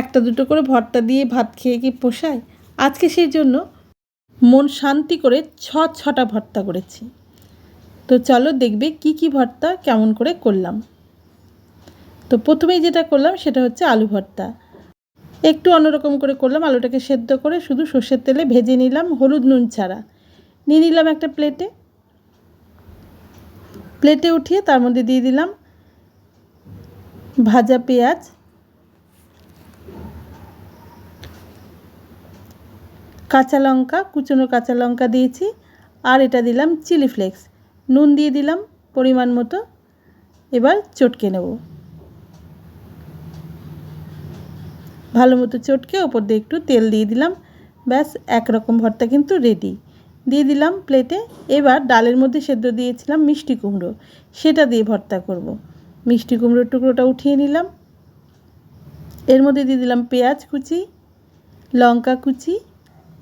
একটা দুটো করে ভর্তা দিয়ে ভাত খেয়ে কি পোষায়? আজকে সেই জন্য মন শান্তি করে ছ, ছটা ভর্তা করেছি। তো চলো দেখবে কি কি ভর্তা কেমন করে করলাম। তো প্রথমেই যেটা করলাম সেটা হচ্ছে আলু ভর্তা। একটু অন্যরকম করে করলাম, আলুটাকে সেদ্ধ করে শুধু সর্ষের তেলে ভেজে নিলাম হলুদ নুন ছাড়া। নিয়ে নিলাম একটা প্লেটে। প্লেটে উঠিয়ে তার মধ্যে দিয়ে দিলাম ভাজা পেঁয়াজ কাঁচা লঙ্কা, কুচনো কাঁচা লঙ্কা দিয়েছি, আর এটা দিলাম চিলি ফ্লেক্স। নুন দিয়ে দিলাম পরিমাণ মতো। এবার চটকে নেব। ভালো মতো চটকে ওপর দিয়ে একটু তেল দিয়ে দিলাম। ব্যাস, একরকম ভর্তা কিন্তু রেডি দিয়ে দিলাম প্লেটে এবার ডালের মধ্যে সেদ্ধ দিয়েছিলাম মিষ্টি কুমড়ো। সেটা দিয়ে ভর্তা করব। মিষ্টি কুমড়োর টুকরোটা উঠিয়ে নিলাম। এর মধ্যে দিয়ে দিলাম পেঁয়াজ কুচি, লঙ্কা কুচি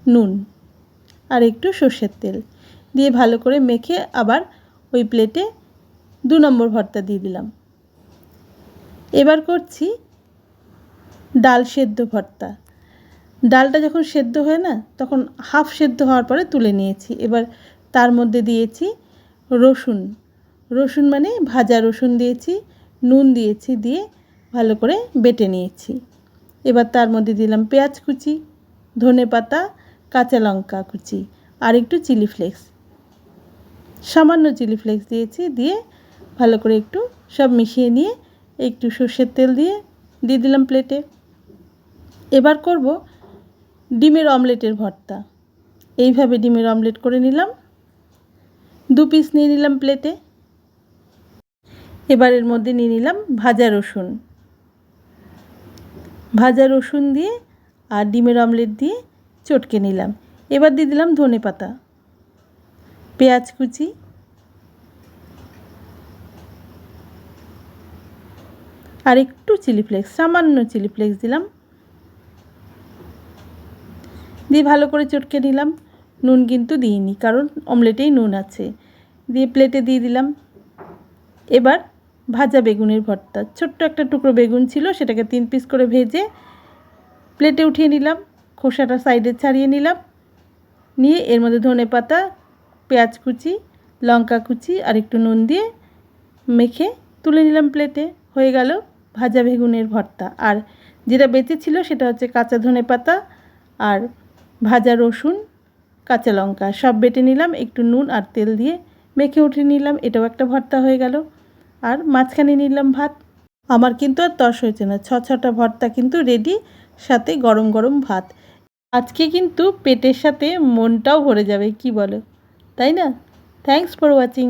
নুন আর একটু সর্ষের তেল দিয়ে ভালো করে মেখে আবার ওই প্লেটে দু নম্বর ভর্তা দিয়ে দিলাম। এবার করছি ডাল সেদ্ধ ভর্তা। ডালটা যখন সেদ্ধ হয় না, তখন হাফ সেদ্ধ হওয়ার পরে তুলে নিয়েছি। এবার তার মধ্যে দিয়েছি রসুন। রসুন মানে ভাজা রসুন দিয়েছি, নুন দিয়েছি দিয়ে ভালো করে বেটে নিয়েছি। এবার তার মধ্যে দিলাম পেঁয়াজ কুচি, ধনে পাতা কাঁচা লঙ্কা কুচি আর একটু চিলি ফ্লেক্স। সামান্য চিলি ফ্লেক্স দিয়েছি, দিয়ে ভালো করে একটু সব মিশিয়ে নিয়ে একটু সর্ষের তেল দিয়ে দিয়ে দিলাম প্লেটে এবার করব ডিমের অমলেটের ভর্তা। এইভাবে ডিমের অমলেট করে নিলাম। দু পিস নিয়ে নিলাম প্লেটে এবার এর মধ্যে নিয়ে নিলাম ভাজা রসুন। ভাজা রসুন দিয়ে আর ডিমের অমলেট দিয়ে চটকে নিলাম। এবার দিয়ে দিলাম ধনে পাতা। পেঁয়াজ কুচি। আর একটু চিলি ফ্লেক্স, সামান্য চিলি ফ্লেক্স দিলাম। দিয়ে ভালো করে চটকে নিলাম। নুন কিন্তু দিইনি, কারণ অমলেটেই নুন আছে। দিয়ে প্লেটে দিয়ে দিলাম। এবার ভাজা বেগুনের ভর্তা। ছোট্ট একটা টুকরো বেগুন ছিল, সেটাকে তিন পিস করে ভেজে প্লেটে উঠিয়ে নিলাম। খোসাটা সাইডে ছাড়িয়ে নিলাম। নিয়ে এর মধ্যে ধনে পাতা, পেঁয়াজ কুচি, লঙ্কা কুচি আর একটু নুন দিয়ে মেখে তুলে নিলাম প্লেটে। হয়ে গেল ভাজা বেগুনের ভর্তা। আর যেটা বেঁচে ছিল সেটা হচ্ছে কাঁচা ধনে পাতা আর ভাজা রসুন, কাঁচা লঙ্কা। সব বেটে নিলাম, একটু নুন আর তেল দিয়ে মেখে উঠে নিলাম। এটাও একটা ভর্তা হয়ে গেল। আর মাঝখানে নিলাম ভাত। আমার কিন্তু আর তস হয়েছে না। ছ ছটা ভর্তা কিন্তু রেডি সাথে গরম গরম ভাত। আজকে কিন্তু পেটের সাথে মনটাও ভরে যাবে কি বলো? তাই না? Thanks for watching